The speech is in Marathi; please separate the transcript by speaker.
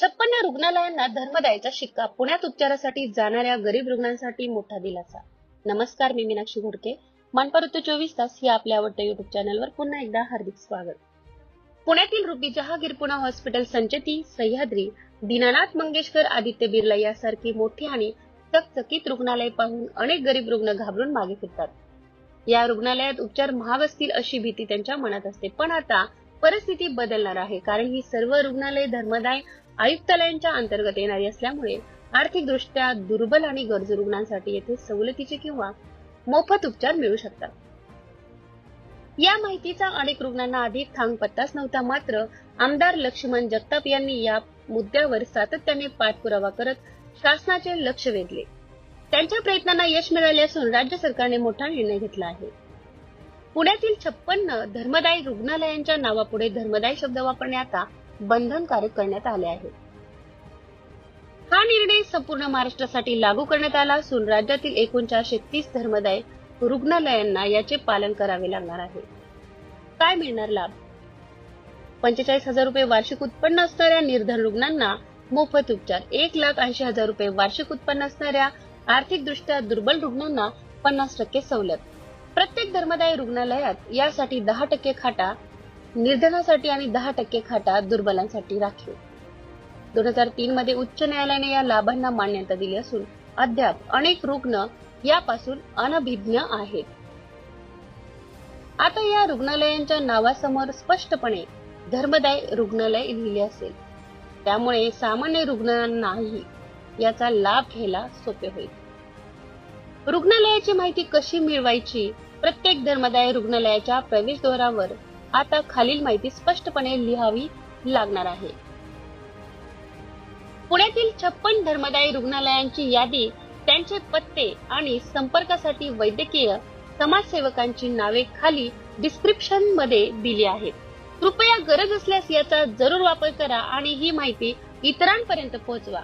Speaker 1: छप्पन्न रुग्णालयांना धर्मदायचा शिक्का. पुण्यात उपचारासाठी जाणाऱ्या गरीब रुग्णांसाठी मोठा दिलासा. नमस्कार मी मीनाक्षी घोडके. मनपा ऋतू चोवीस तास या आपल्या आवडत्या युट्यूब चॅनलवर पुन्हा एकदा हार्दिक स्वागत. पुण्यातील रुबी जहागीर पुणा हॉस्पिटल संचती सह्याद्री दीनानाथ मंगेशकर आदित्य बिर्ला यासारखी मोठी आणि चकचकीत रुग्णालय पाहून अनेक गरीब रुग्ण घाबरून मागे फिरतात. या रुग्णालयात उपचार महाग असतील अशी भीती त्यांच्या मनात असते. पण आता परिस्थिती बदलणार आहे कारण ही सर्व रुग्णालय धर्मदाय आयुक्तालयांच्या अंतर्गत येणारी असल्यामुळे आर्थिकदृष्ट्या दुर्बल आणि गरजू रुग्णांसाठी येथे सवलतीचे किंवा मोफत उपचार मिळू शकतात. या माहितीचा अनेक रुग्णांना अधिक थांग पत्ताच नव्हता मात्र आमदार लक्ष्मण जगताप यांनी या मुद्द्यावर सातत्याने पाठपुरावा करत शासनाचे लक्ष वेधले. त्यांच्या प्रयत्नांना यश मिळाले असून राज्य सरकारने मोठा निर्णय घेतला आहे. पुण्यातील छप्पन्न धर्मदायी रुग्णालयांच्या नावापुढे धर्मदायी शब्द वापरणे आता बंधनकारक करण्यात आले आहे. हा निर्णय संपूर्ण महाराष्ट्रासाठी लागू करण्यात आला असून राज्यातील एकूण चारशे तीस धर्मदाय रुग्णालयांना याचे पालन करावे लागणार आहे. काय मिळणार लाभ? पंचेचाळीस हजार रुपये वार्षिक उत्पन्न असणाऱ्या निर्धन रुग्णांना मोफत उपचार. एक लाख ऐंशी हजार रुपये वार्षिक उत्पन्न असणाऱ्या आर्थिकदृष्ट्या दुर्बल रुग्णांना पन्नास टक्के सवलत. प्रत्येक धर्मदाय रुग्णालयात यासाठी दहा टक्के खाटा निर्धनासाठी आणि दहा टक्के खाटा दुर्बलांसाठी राखीव. दोन हजार तीन मध्ये उच्च न्यायालयाने या लाभांना मान्यता दिली असून अद्याप अनेक रुग्ण यापासून अनभिज्ञ आहेत. आता या रुग्णालयांच्या नावासमोर स्पष्टपणे धर्मदाय रुग्णालय लिहिले असेल. त्यामुळे सामान्य रुग्णांनाही याचा लाभ घ्यायला सोपे होईल. रुग्णालयाची माहिती कशी मिळवायची? प्रत्येक धर्मदाय रुग्णालयाच्या प्रवेशद्वारावर आता खालील माहिती स्पष्टपणे लिहावी लागणार आहे. पुण्यातील छप्पन धर्मदायी रुग्णालयांची यादी त्यांचे पत्ते आणि संपर्कासाठी वैद्यकीय समाजसेवकांची नावे खाली डिस्क्रिप्शनमध्ये दिली आहेत. कृपया गरज असल्यास याचा जरूर वापर करा आणि ही माहिती इतरांपर्यंत पोहोचवा.